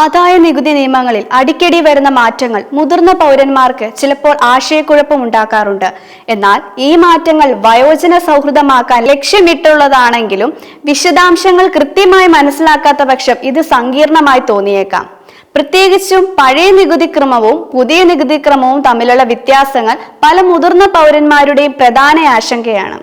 ആദായ നികുതി നിയമങ്ങളിൽ അടിക്കടി വരുന്ന മാറ്റങ്ങൾ മുതിർന്ന പൗരന്മാർക്ക് ചിലപ്പോൾ ആശയക്കുഴപ്പം ഉണ്ടാക്കാറുണ്ട് എന്നാൽ ഈ മാറ്റങ്ങൾ വയോജന സൗഹൃദമാക്കാൻ ലക്ഷ്യമിട്ടുള്ളതാണെങ്കിലും വിശദാംശങ്ങൾ കൃത്യമായി മനസ്സിലാക്കാത്ത പക്ഷം ഇത് സങ്കീർണമായി തോന്നിയേക്കാം. പ്രത്യേകിച്ചും പഴയ നികുതി ക്രമവും പുതിയ നികുതി ക്രമവും തമ്മിലുള്ള വ്യത്യാസങ്ങൾ പല മുതിർന്ന പൗരന്മാരുടെയും പ്രധാന ആശങ്കയാണ്.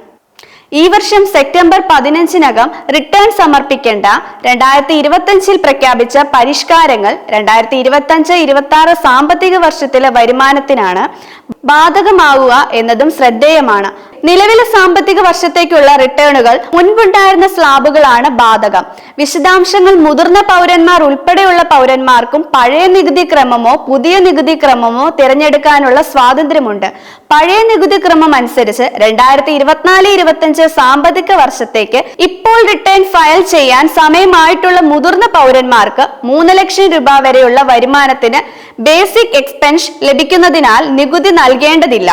ഈ വർഷം സെപ്റ്റംബർ പതിനഞ്ചിനകം റിട്ടേൺ സമർപ്പിക്കേണ്ട രണ്ടായിരത്തി ഇരുപത്തിയഞ്ചിൽ പ്രഖ്യാപിച്ച പരിഷ്കാരങ്ങൾ രണ്ടായിരത്തി ഇരുപത്തഞ്ച് ഇരുപത്തി ആറ് സാമ്പത്തിക വർഷത്തിലെ വരുമാനത്തിനാണ് ബാധകമാവുക എന്നതും ശ്രദ്ധേയമാണ്. നിലവിലെ സാമ്പത്തിക വർഷത്തേക്കുള്ള റിട്ടേണുകൾ മുൻപുണ്ടായിരുന്ന സ്ലാബുകളാണ് ബാധകം. വിശദാംശങ്ങൾ മുതിർന്ന പൗരന്മാർ ഉൾപ്പെടെയുള്ള പൗരന്മാർക്കും പഴയ നികുതി ക്രമമോ പുതിയ നികുതി ക്രമമോ തിരഞ്ഞെടുക്കാനുള്ള സ്വാതന്ത്ര്യമുണ്ട്. പഴയ നികുതി ക്രമം അനുസരിച്ച് രണ്ടായിരത്തി ഇരുപത്തിനാല് ഇരുപത്തിയഞ്ച് സാമ്പത്തിക വർഷത്തേക്ക് ഇപ്പോൾ റിട്ടേൺ ഫയൽ ചെയ്യാൻ സമയമായിട്ടുള്ള മുതിർന്ന പൗരന്മാർക്ക് മൂന്ന് ലക്ഷം രൂപ വരെയുള്ള വരുമാനത്തിന് ബേസിക് എക്സ്പെൻസ് ലഭിക്കുന്നതിനാൽ നികുതി നൽകേണ്ടതില്ല.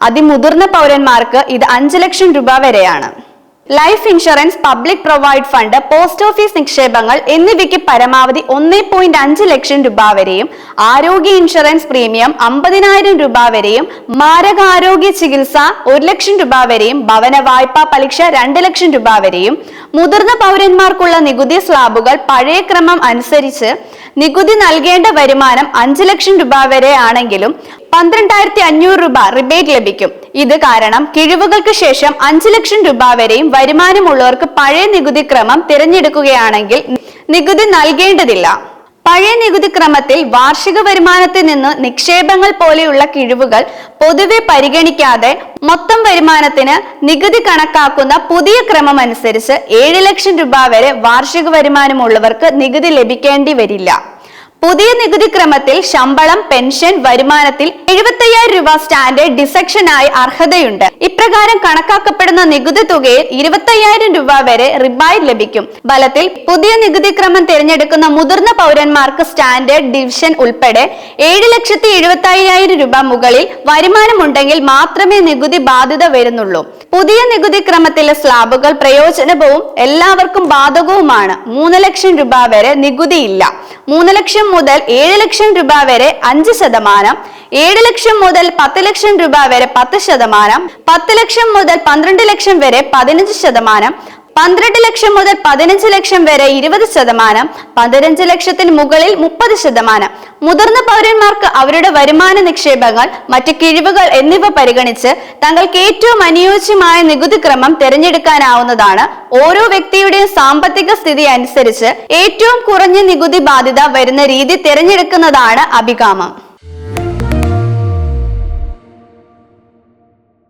അതിമുതിർന്ന പൗരന്മാർക്ക് ഇത് അഞ്ച് ലക്ഷം രൂപ വരെയാണ്. Life insurance public provide fund post office നിക്ഷേപങ്ങൾ എന്നിവയ്ക്ക് പരമാവധി ഒന്നേ പോയിന്റ് അഞ്ച് ലക്ഷം രൂപ വരെയും ആരോഗ്യ ഇൻഷുറൻസ് പ്രീമിയം അമ്പതിനായിരം രൂപ വരെയും മാരകാരോഗ്യ ചികിത്സ ഒരു ലക്ഷം രൂപ വരെയും ഭവന വായ്പാ പലിശ രണ്ട് ലക്ഷം രൂപ വരെയും മുതിർന്ന പൗരന്മാർക്കുള്ള നികുതി സ്ലാബുകൾ പഴയ ക്രമം അനുസരിച്ച് നികുതി നൽകേണ്ട വരുമാനം അഞ്ചു ലക്ഷം രൂപ വരെ ആണെങ്കിലും പന്ത്രണ്ടായിരത്തി അഞ്ഞൂറ് രൂപ റിബേറ്റ് ലഭിക്കും. ഇത് കാരണം കിഴിവുകൾക്ക് ശേഷം അഞ്ചു ലക്ഷം രൂപ വരെയും വരുമാനമുള്ളവർക്ക് പഴയ നികുതി ക്രമം തിരഞ്ഞെടുക്കുകയാണെങ്കിൽ നികുതി നൽകേണ്ടതില്ല. പഴയ നികുതി ക്രമത്തിൽ വാർഷിക വരുമാനത്തിൽ നിന്ന് നിക്ഷേപങ്ങൾ പോലെയുള്ള കിഴിവുകൾ പൊതുവെ പരിഗണിക്കാതെ മൊത്തം വരുമാനത്തിന് നികുതി കണക്കാക്കുന്ന പുതിയ ക്രമം അനുസരിച്ച് ഏഴ് ലക്ഷം രൂപ വരെ വാർഷിക വരുമാനമുള്ളവർക്ക് നികുതി ലഭിക്കേണ്ടി വരില്ല. പുതിയ നികുതി ക്രമത്തിൽ ശമ്പളം പെൻഷൻ വരുമാനത്തിൽ എഴുപത്തയ്യായിരം രൂപ സ്റ്റാൻഡേർഡ് ഡിസക്ഷനായി അർഹതയുണ്ട്. ഇപ്രകാരം കണക്കാക്കപ്പെടുന്ന നികുതി തുകയിൽ ഇരുപത്തയ്യായിരം രൂപ വരെ റിബായി ലഭിക്കും. ഫലത്തിൽ പുതിയ നികുതി ക്രമം തിരഞ്ഞെടുക്കുന്ന മുതിർന്ന പൗരന്മാർക്ക് സ്റ്റാൻഡേർഡ് ഡിവിഷൻ ഉൾപ്പെടെ ഏഴ് ലക്ഷത്തി എഴുപത്തി രൂപ മുകളിൽ വരുമാനമുണ്ടെങ്കിൽ മാത്രമേ നികുതി ബാധ്യത വരുന്നുള്ളൂ. പുതിയ നികുതി ക്രമത്തിലെ സ്ലാബുകൾ പ്രയോജനവും എല്ലാവർക്കും ബാധകവുമാണ്. മൂന്ന് ലക്ഷം രൂപ വരെ നികുതിയില്ല. മൂന്ന് ലക്ഷം മുതൽ ഏഴ് ലക്ഷം രൂപ വരെ അഞ്ച് ശതമാനം. ഏഴ് ലക്ഷം മുതൽ പത്ത് ലക്ഷം രൂപ വരെ പത്ത് ശതമാനം. പത്ത് ലക്ഷം മുതൽ പന്ത്രണ്ട് ലക്ഷം വരെ പതിനഞ്ച് ശതമാനം. പന്ത്രണ്ട് ലക്ഷം മുതൽ പതിനഞ്ച് ലക്ഷം വരെ ഇരുപത് ശതമാനം പതിനഞ്ച് ലക്ഷത്തിന് മുകളിൽ മുപ്പത് ശതമാനം. മുതിർന്ന പൗരന്മാർക്ക് അവരുടെ വരുമാന നിക്ഷേപങ്ങൾ മറ്റ് കിഴിവുകൾ എന്നിവ പരിഗണിച്ച് തങ്ങൾക്ക് ഏറ്റവും അനുയോജ്യമായ നികുതി ക്രമം തിരഞ്ഞെടുക്കാനാവുന്നതാണ്. ഓരോ വ്യക്തിയുടെയും സാമ്പത്തിക സ്ഥിതി അനുസരിച്ച് ഏറ്റവും കുറഞ്ഞ നികുതി ബാധ്യത വരുന്ന രീതി തിരഞ്ഞെടുക്കുന്നതാണ് അഭികാമം.